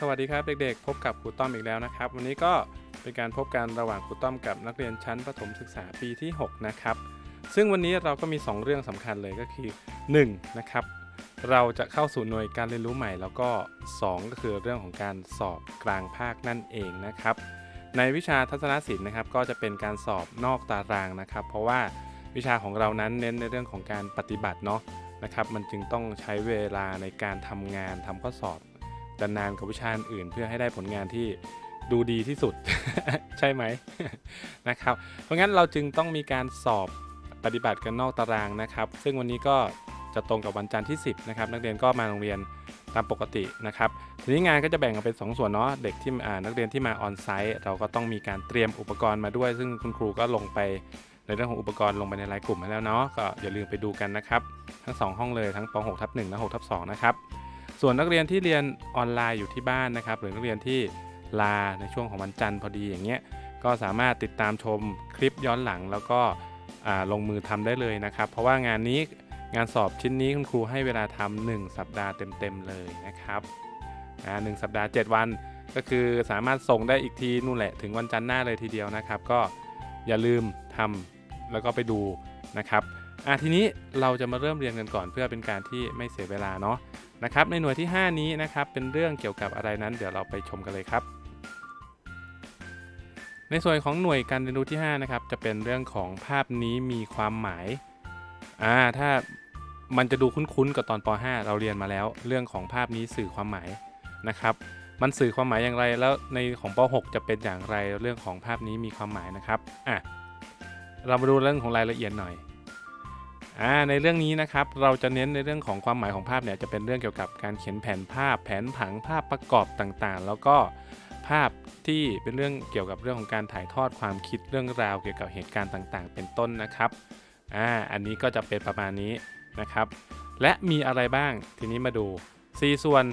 สวัสดีครับเด็กๆ พบกับครูต้อมอีกแล้วนะครับ วันนี้ก็เป็นการพบกันระหว่างครูต้อมกับนักเรียนชั้นประถมศึกษาปีที่ 6 นะครับ ซึ่งวันนี้เราก็มี 2 เรื่องสำคัญเลยก็คือ 1. นะครับเราจะเข้าสู่หน่วยการเรียนรู้ใหม่แล้วก็ 2 ก็คือเรื่องของการสอบกลางภาคนั่นเองนะครับ ในวิชาทัศนศิลป์นะครับ ก็จะเป็นการสอบนอกตารางนะครับ เพราะว่าวิชาของเรานั้นเน้นในเรื่องของการปฏิบัติเนาะนะครับ มันจึงต้องใช้เวลาในการทำงานทำข้อสอบ จะนานกว่าวิชาอื่น เพื่อให้ได้ผลงานที่ดูดีที่สุด ใช่ไหมนะครับ เพราะงั้นเราจึงต้องมีการสอบปฏิบัติกันนอกตารางนะครับ ซึ่งวันนี้ก็จะตรงกับวันจันทร์ที่ 10 นะครับ นักเรียนก็มาโรงเรียนตามปกตินะครับ ทีนี้งานก็จะแบ่งออกเป็น 2 ส่วนเนาะ เด็กที่นักเรียนที่มาออนไซต์เราก็ต้องมีการเตรียมอุปกรณ์มาด้วย ซึ่งคุณครูก็ลงไปในเรื่องของอุปกรณ์ลงไปในรายกลุ่มให้แล้วเนาะ ก็อย่าลืมไปดูกันนะครับ ทั้ง 2 ห้องเลยทั้งป .6 ทับ1และ6ทับ2นะครับ ส่วนนักเรียนที่เรียนออนไลน์อยู่ที่บ้านนะครับ หรือนักเรียนที่ลาในช่วงของวันจันทร์พอดีอย่างเงี้ยก็สามารถติดตามชมคลิปย้อนหลังแล้วก็ลงมือทำได้เลยนะครับ เพราะว่างานนี้งานสอบชิ้นนี้คุณครูให้เวลาทำหนึ่งสัปดาห์เต็มๆเลยนะครับหนึ่งสัปดาห์ 7 วันก็คือสามารถส่งได้อีกทีนู่นแหละถึงวันจันทร์หน้าเลยทีเดียวนะครับ ก็อย่าลืมทำแล้วก็ไปดูนะครับ อะทีนี้เราจะมาเริ่มเรียนกันก่อนเพื่อเป็นการที่ไม่เสียเวลาเนาะนะครับ ในหน่วยที่ 5 นี้นะครับ เป็นเรื่องเกี่ยวกับอะไรนั้น เดี๋ยวเราไปชมกันเลยครับ ในส่วนของหน่วยการเรียนรู้ที่5นะครับจะเป็นเรื่องของภาพนี้มีความหมายอ่าถ้ามันจะดูคุ้นๆกับตอนป .5 เราเรียนมาแล้ว เรื่องของภาพนี้สื่อความหมายนะครับ มันสื่อความหมายอย่างไรแล้วในของป .6 จะเป็นอย่างไรเรื่องของภาพนี้มีความหมายนะครับอะเรามาดูเรื่องของรายละเอียดหน่อย อ่าในเรื่องนี้นะครับเราจะเน้นในเรื่องของความหมายของภาพเนี่ยจะเป็นเรื่องเกี่ยวกับการเขียนแผนภาพ แผนผังภาพประกอบต่างๆ แล้วก็ภาพที่เป็นเรื่องเกี่ยวกับเรื่องของการถ่ายทอดความคิดเรื่องราวเกี่ยวกับเหตุการณ์ต่างๆ เป็นต้นนะครับอ่าอันนี้ก็จะเป็นประมาณนี้นะครับ และมีอะไรบ้างทีนี้มาดู 4 ส่วน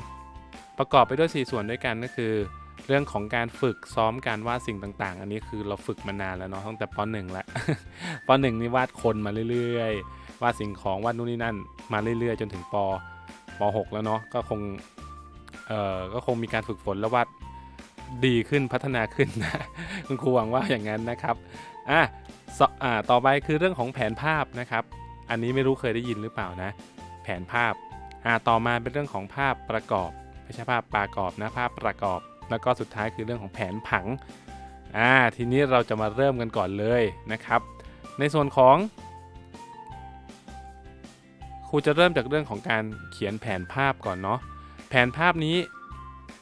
ประกอบไปด้วย 4 ส่วนด้วยกันก็คือ เรื่องของการฝึกซ้อมการวาดสิ่งต่างๆ อันนี้คือเราฝึกมานานแล้วเนาะตั้งแต่ป .1 แล้วป .1 นี่วาดคนมาเรื่อยๆ วาดสิ่งของวาดนู่นนี่นั่น มาเรื่อยๆ จนถึงปป .6 แล้วเนาะก็คงเอ่อก็คงมีการฝึกฝนแล้วาดดีขึ้นพัฒนาขึ้นนะคุณครูหวังว่าอย่างนั้นนะครับอะสอ่าต่อไปคือเรื่องของแผนภาพนะครับ อันนี้ไม่รู้เคยได้ยินหรือเปล่านะ แผนภาพอ่าต่อมาเป็นเรื่องของภาพประกอบไม่ใช่ภาพประกอบนะภาพประกอบ แล้วก็สุดท้ายคือเรื่องของแผนผังอ่าทีนี้เราจะมาเริ่มกันก่อนเลยนะครับ ในส่วนของ รูจะเริ่มจากเรื่องของการเขียนแผนภาพก่อนเนาะแผนภาพนี้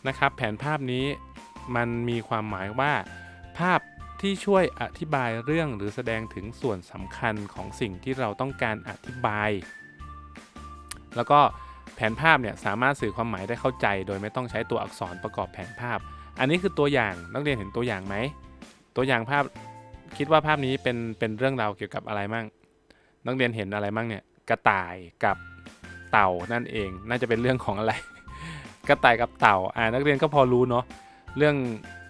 นะครับ แผนภาพนี้มันมีความหมายว่า ภาพที่ช่วยอธิบายเรื่องหรือแสดงถึงส่วนสำคัญของสิ่งที่เราต้องการอธิบาย แล้วก็แผนภาพเนี่ยสามารถสื่อความหมายได้เข้าใจ โดยไม่ต้องใช้ตัวอักษรประกอบแผนภาพ อันนี้คือตัวอย่างนักเรียนเห็นตัวอย่างไหมตัวอย่างภาพคิดว่าภาพนี้เป็นเป็นเรื่องราวเกี่ยวกับอะไรมั่งนักเรียนเห็นอะไรมั่งเนี่ย กระต่ายกับเต่านั่นเอง น่าจะเป็นเรื่องของอะไร กระต่ายกับเต่า อ่านักเรียนก็พอรู้เนาะ เรื่อง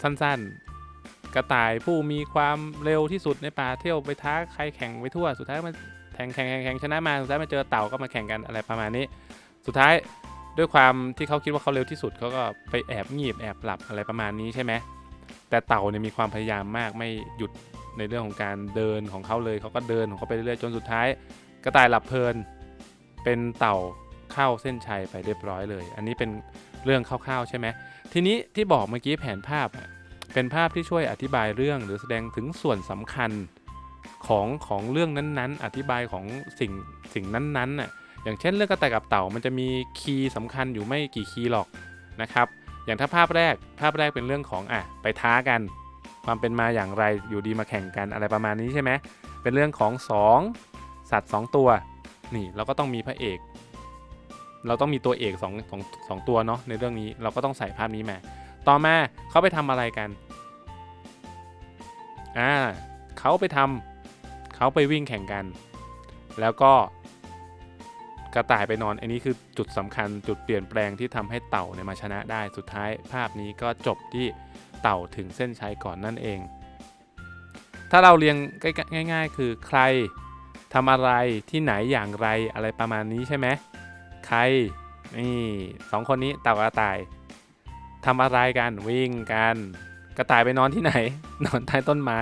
สั้นๆ กระต่ายผู้มีความเร็วที่สุดในป่าเที่ยวไปท้าใครแข่งไปทั่ว สุดท้ายมันแข่งแข่งแข่งชนะมา สุดท้ายมาเจอเต่าก็มาแข่งกันอะไรประมาณนี้ สุดท้ายด้วยความที่เขาคิดว่าเขาเร็วที่สุดเขาก็ไปแอบงีบแอบหลับอะไรประมาณนี้ใช่ไหมแต่เต่าเนี่ยมีความพยายามมากไม่หยุดในเรื่องของการเดินของเขาเลยเขาก็เดินของเขาไปเรื่อยๆจนสุดท้าย กระต่ายหลับเพลิน เป็นเต่าเข้าเส้นชัยไปเรียบร้อยเลย อันนี้เป็นเรื่องคร่าวๆใช่ไหมทีนี้ที่บอกเมื่อกี้แผนภาพเป็นภาพที่ช่วยอธิบายเรื่องหรือแสดงถึงส่วนสำคัญของของเรื่องนั้นๆ อธิบายของสิ่งสิ่งนั้นๆน่ะอย่างเช่นเรื่องกระต่ายกับเต่ามันจะมีคีย์สำคัญอยู่ไม่กี่คีย์หรอกนะครับ อย่างถ้าภาพแรกภาพแรกเป็นเรื่องของอะไปท้ากัน ความเป็นมาอย่างไรอยู่ดีมาแข่งกันอะไรประมาณนี้ใช่ไหมเป็นเรื่องของ 2 สัตว์ 2 ตัว นี่เราก็ต้องมีพระเอก เราต้องมีตัวเอก2องสองตัวเนาะในเรื่องนี้เราก็ต้องใส่ภาพนี้มา ต่อมาเขาไปทำอะไรกันอ่าเขาไปทำเขาไปวิ่งแข่งกัน แล้วก็กระต่ายไปนอน อันนี้คือจุดสำคัญจุดเปลี่ยนแปลงที่ทำให้เต่าเนี่ยมาชนะได้สุดท้ายภาพนี้ก็จบที่เต่าถึงเส้นชัยก่อนนั่นเอง ถ้าเราเรียงง่าย ๆ คือใคร ทำอะไรที่ไหนอย่างไรอะไรประมาณนี้ใช่ไหมใครนี่สองคนนี้เต่ากับกระต่ายทำอะไรกันวิ่งกันกระต่ายไปนอนที่ไหน นอนใต้ต้นไม้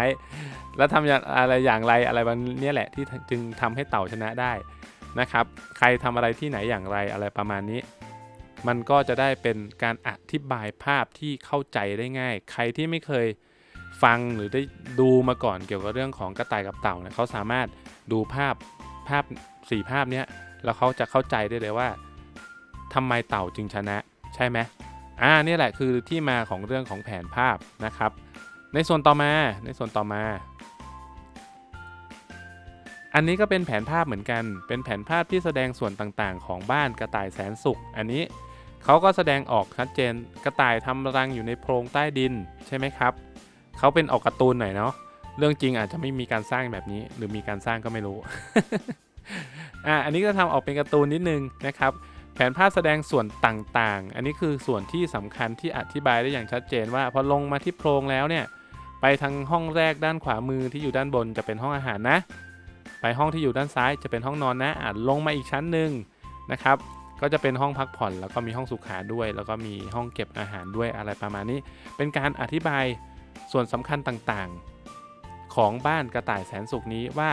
แล้วทำอย่างอะไรอย่างไรอะไรแบบนี้แหละที่จึงทำให้เต่าชนะได้นะครับ ใครทำอะไรที่ไหนอย่างไรอะไรประมาณนี้ มันก็จะได้เป็นการอธิบายภาพที่เข้าใจได้ง่าย ใครที่ไม่เคยฟังหรือได้ดูมาก่อนเกี่ยวกับเรื่องของกระต่ายกับเต่าเนี่ยเขาสามารถ ดูภาพภาพสี่ภาพเนี้ยแล้วเขาจะเข้าใจได้เลยว่าทำไมเต่าจึงชนะใช่ไหมอ่านี่แหละคือที่มาของเรื่องของแผนภาพนะครับ ในส่วนต่อมาในส่วนต่อมา อันนี้ก็เป็นแผนภาพเหมือนกัน เป็นแผนภาพที่แสดงส่วนต่างๆ ของบ้านกระต่ายแสนสุข อันนี้เขาก็แสดงออกชัดเจนกระต่ายทำรังอยู่ในโพรงใต้ดินใช่ไหมครับเขาเป็นออกการ์ตูนหน่อยเนาะ เรื่องจริงอาจจะไม่มีการสร้างแบบนี้ หรือมีการสร้างก็ไม่รู้ อะอันนี้ก็ทำออกเป็นการ์ตูนนิดนึงนะครับ แผนภาพแสดงส่วนต่างๆ อันนี้คือส่วนที่สำคัญที่อธิบายได้อย่างชัดเจนว่าพอลงมาที่โพรงแล้วเนี่ย ไปทางห้องแรกด้านขวามือที่อยู่ด้านบนจะเป็นห้องอาหารนะ ไปห้องที่อยู่ด้านซ้ายจะเป็นห้องนอนนะอะลงมาอีกชั้นหนึ่งนะครับก็จะเป็นห้องพักผ่อนแล้วก็มีห้องสุขาด้วย แล้วก็มีห้องเก็บอาหารด้วยอะไรประมาณนี้ เป็นการอธิบายส่วนสำคัญต่าง ของบ้านกระต่ายแสนสุขนี้ว่า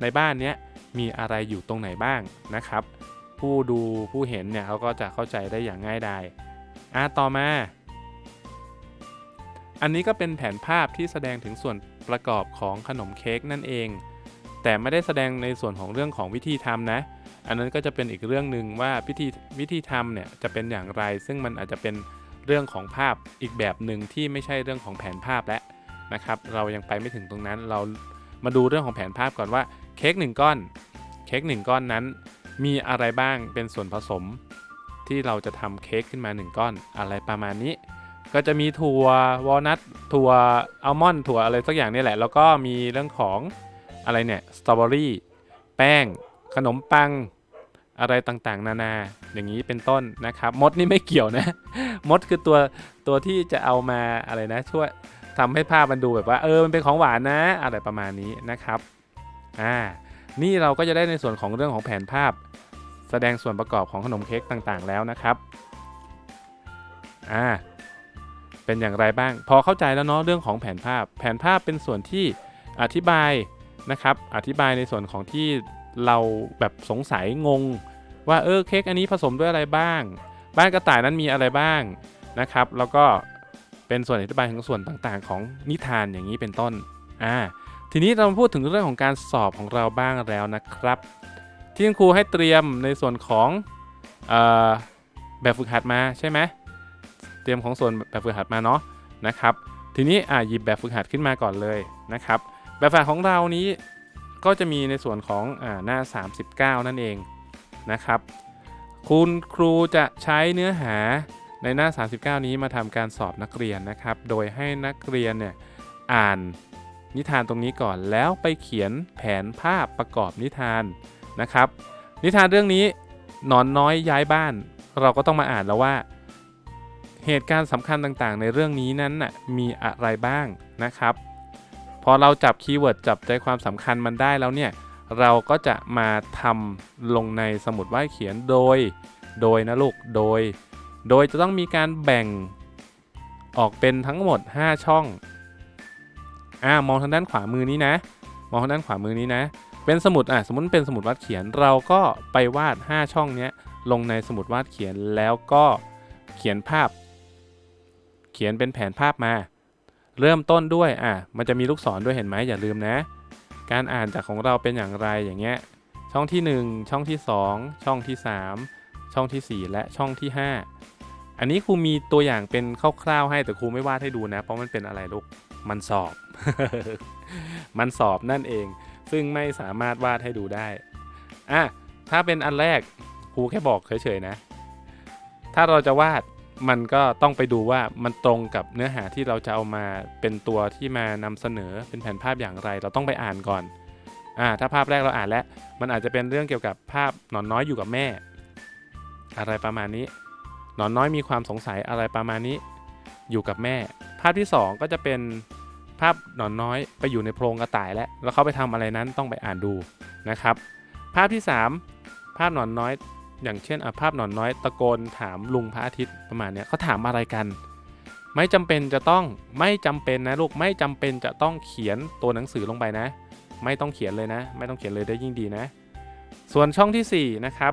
ในบ้านเนี้ยมีอะไรอยู่ตรงไหนบ้างนะครับ ผู้ดูผู้เห็นเนี่ยเขาก็จะเข้าใจได้อย่างง่ายดายอะต่อมา อันนี้ก็เป็นแผนภาพที่แสดงถึงส่วนประกอบของขนมเค้กนั่นเอง แต่ไม่ได้แสดงในส่วนของเรื่องของวิธีทำนะ อันนั้นก็จะเป็นอีกเรื่องหนึ่งว่าวิธีวิธีทำเนี่ยจะเป็นอย่างไร ซึ่งมันอาจจะเป็นเรื่องของภาพอีกแบบหนึ่งที่ไม่ใช่เรื่องของแผนภาพแล้ว นะครับ เรายังไปไม่ถึงตรงนั้น เรามาดูเรื่องของแผนภาพก่อนว่าเค้กหนึ่งก้อน เค้กหนึ่งก้อนนั้น มีอะไรบ้างเป็นส่วนผสม ที่เราจะทำเค้กขึ้นมา 1 ก้อนอะไรประมาณนี้ ก็จะมีถั่ววอลนัทถั่วอัลมอนด์ถั่วอะไรสักอย่างนี่แหละ แล้วก็มีเรื่องของอะไรเนี่ยสตรอเบอรี่แป้ง ขนมปังอะไรต่างๆ นานาอย่างนี้เป็นต้นนะครับ มดนี่ไม่เกี่ยวนะ มดคือตัวตัวที่จะเอามาอะไรนะช่วย ทำให้ภาพมันดูแบบว่าเออมันเป็นของหวานนะอะไรประมาณนี้นะครับอ่านี่เราก็จะได้ในส่วนของเรื่องของแผนภาพ แสดงส่วนประกอบของขนมเค้กต่างๆ แล้วนะครับอ่าเป็นอย่างไรบ้าง พอเข้าใจแล้วเนาะเรื่องของแผนภาพ แผนภาพเป็นส่วนที่อธิบายนะครับ อธิบายในส่วนของที่เราแบบสงสัยงง ว่าเออเค้กอันนี้ผสมด้วยอะไรบ้าง บ้านกระต่ายนั้นมีอะไรบ้างนะครับ แล้วก็ เป็นส่วนอธิบายของส่วนต่างๆ ของนิทานอย่างนี้เป็นต้นอ่าทีนี้เรามาพูดถึงเรื่องของการสอบของเราบ้างแล้วนะครับ ที่คุณครูให้เตรียมในส่วนของอแบบฝึกหัดมาใช่ไหมเตรียมของส่วนแบบฝึกหัดมาเนาะนะครับ ทีนี้อ่าหยิบแบบฝึกหัดขึ้นมาก่อนเลยนะครับ แบบฝึกหัดของเรานี้ก็จะมีในส่วนของอ่าหน้า 39 นั่นเองนะครับ คุณครูจะใช้เนื้อหา ในหน้า 39 นี้มาทำการสอบนักเรียนนะครับ โดยให้นักเรียนเนี่ยอ่านนิทานตรงนี้ก่อนแล้วไปเขียนแผนภาพประกอบนิทานนะครับ นิทานเรื่องนี้หนอนน้อยย้ายบ้าน เราก็ต้องมาอ่านแล้วว่า เหตุการณ์สำคัญต่างๆ ในเรื่องนี้นั้นน่ะมีอะไรบ้างนะครับ พอเราจับคีย์เวิร์ดจับใจความสำคัญมันได้แล้วเนี่ยเราก็จะมาทำลงในสมุดวาดเขียนโดย โดยนะลูก โดย โดยจะต้องมีการแบ่งออกเป็นทั้งหมด 5 ช่องอ่ามองทางด้านขวามือนี้นะ มองทางด้านขวามือนี้นะ เป็นสมุดอะสมมติเป็นสมุดวาดเขียนเราก็ไปวาด 5 ช่องเนี้ยลงในสมุดวาดเขียนแล้วก็เขียนภาพ เขียนเป็นแผนภาพมา เริ่มต้นด้วยอะมันจะมีลูกศรด้วยเห็นไหมอย่าลืมนะ การอ่านจากของเราเป็นอย่างไรอย่างเงี้ยช่องที่ 1 ช่องที่ 2 ช่องที่ 3 ช่องทีสี่4 และช่องที่ 5 อันนี้ครูมีตัวอย่างเป็นคร่าวๆให้แต่ครูไม่วาดให้ดูนะ เพราะมันเป็นอะไรลูก มันสอบ มันสอบนั่นเอง ซึ่งไม่สามารถวาดให้ดูได้อะถ้าเป็นอันแรกครูแค่บอกเฉยๆนะ ถ้าเราจะวาดมันก็ต้องไปดูว่ามันตรงกับเนื้อหาที่เราจะเอามาเป็นตัวที่มานำเสนอเป็นแผนภาพอย่างไร เราต้องไปอ่านก่อนอ่าถ้าภาพแรกเราอ่านแล้ว มันอาจจะเป็นเรื่องเกี่ยวกับภาพหนอนน้อยอยู่กับแม่ อะไรประมาณนี้ นอนน้อยมีความสงสัยอะไรประมาณนี้ อยู่กับแม่ ภาพที่ 2 ก็จะเป็นภาพหนอนน้อยไปอยู่ในโพรงกระต่ายแล้วแล้วเขาไปทำอะไรนั้นต้องไปอ่านดูนะครับ ภาพที่ 3 ภาพหนอนน้อย อย่างเช่นภาพหนอนน้อยตะโกนถามลุงพระอาทิตย์ประมาณนี้เขาถามอะไรกัน ไม่จำเป็นจะต้องไม่จำเป็นนะลูกไม่จำเป็นจะต้องเขียนตัวหนังสือลงไปนะ ไม่ต้องเขียนเลยนะ ไม่ต้องเขียนเลยได้ยิ่งดีนะ ส่วนช่องทีสี่4นะครับ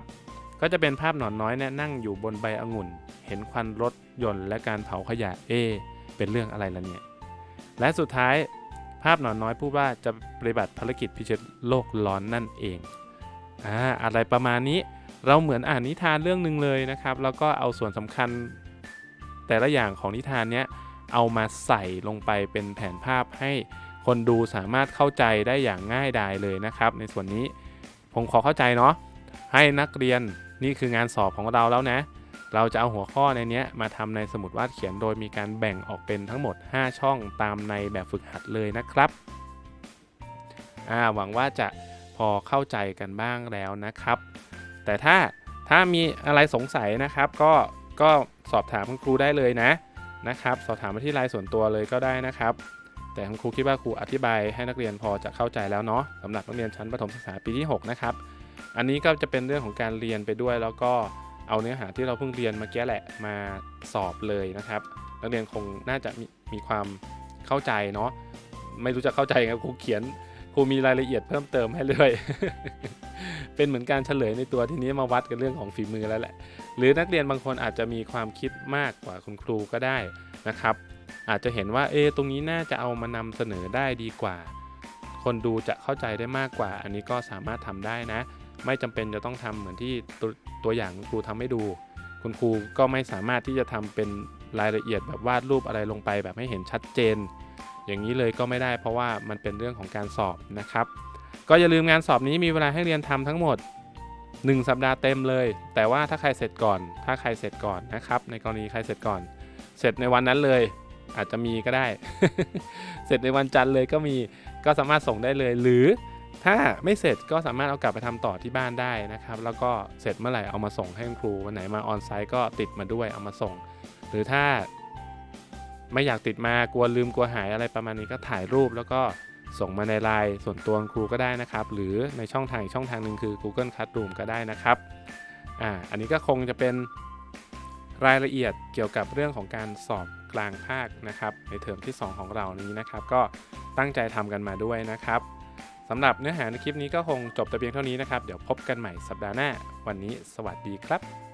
ก็จะเป็นภาพหนอนน้อยเนี่ยนั่งอยู่บนใบองุ่น เห็นควันรถยนต์และการเผาขยะเอ เป็นเรื่องอะไรล่ะเนี่ย และสุดท้ายภาพหนอนน้อยพูดว่าจะปฏิบัติภารกิจพิชิตโลกร้อนนั่นเองอ่าอะไรประมาณนี้เราเหมือนอ่านนิทานเรื่องหนึ่งเลยนะครับ แล้วก็เอาส่วนสำคัญ แต่ละอย่างของนิทานเนี้ยเอามาใส่ลงไปเป็นแผนภาพให้คนดูสามารถเข้าใจได้อย่างง่ายดายเลยนะครับ ในส่วนนี้ผมขอเข้าใจเนาะให้นักเรียน นี่คืองานสอบของเราแล้วนะ เราจะเอาหัวข้อในนี้มาทำในสมุดวาดเขียนโดยมีการแบ่งออกเป็นทั้งหมด 5 ช่องตามในแบบฝึกหัดเลยนะครับหวังว่าจะพอเข้าใจกันบ้างแล้วนะครับ แต่ถ้าถ้ามีอะไรสงสัยนะครับ ก็ก็สอบถามคุณครูได้เลยนะนะครับ สอบถามมาที่ไลน์ส่วนตัวเลยก็ได้นะครับ แต่คุณครูคิดว่าครูอธิบายให้นักเรียนพอจะเข้าใจแล้วเนาะสำหรับนักเรียนชั้นประถมศึกษาปีที่ 6 นะครับ อันนี้ก็จะเป็นเรื่องของการเรียนไปด้วย แล้วก็เอาเนื้อหาที่เราเพิ่งเรียนเมื่อกี้แหละมาสอบเลยนะครับ นักเรียนคงน่าจะมีมีความเข้าใจเนาะไม่รู้จะเข้าใจไงครูเขียนครูมีรายละเอียดเพิ่มเติมให้เลยเป็นเหมือนการเฉลยในตัวทีนี้มาวัดกันเรื่องของฝีมือแล้วแหละ หรือนักเรียนบางคนอาจจะมีความคิดมากกว่าคุณครูก็ได้นะครับ อาจจะเห็นว่าเออตรงนี้น่าจะเอามานำเสนอได้ดีกว่า คนดูจะเข้าใจได้มากกว่า อันนี้ก็สามารถทำได้นะ ไม่จำเป็นจะต้องทำเหมือนที่ตัวตัวอย่างครูทำให้ดู คุณครูก็ไม่สามารถที่จะทำเป็นรายละเอียดแบบวาดรูปอะไรลงไปแบบให้เห็นชัดเจน อย่างนี้เลยก็ไม่ได้เพราะว่ามันเป็นเรื่องของการสอบนะครับ ก็อย่าลืมงานสอบนี้มีเวลาให้เรียนทำทั้งหมด 1 สัปดาห์เต็มเลย แต่ว่าถ้าใครเสร็จก่อน ถ้าใครเสร็จก่อนนะครับ ในกรณีใครเสร็จก่อน เสร็จในวันนั้นเลยอาจจะมีก็ได้ เสร็จในวันจันทร์เลยก็มีก็สามารถส่งได้เลยหรือ ถ้าไม่เสร็จก็สามารถเอากลับไปทำต่อที่บ้านได้นะครับ แล้วก็เสร็จเมื่อไหร่เอามาส่งให้ครู วันไหนมาออนไซต์ก็ติดมาด้วยเอามาส่ง หรือถ้าไม่อยากติดมากลัวลืมกลัวหายอะไรประมาณนี้ก็ถ่ายรูปแล้วก็ส่งมาในไลน์ส่วนตัวครูก็ได้นะครับ หรือในช่องทางอีกช่องทางหนึ่งคือ Google Classroom ก็ได้นะครับอ่าอันนี้ก็คงจะเป็นรายละเอียดเกี่ยวกับเรื่องของการสอบกลางภาคนะครับ ในเทอมที่ 2 ของเรานี้นะครับ ก็ตั้งใจทำกันมาด้วยนะครับำหรับเนื้อหาในคลิปนี้ก็คงจบแต่เพียงเท่านี้นะครับ เดี๋ยวพบกันใหม่สัปดาห์หน้า วันนี้สวัสดีครับ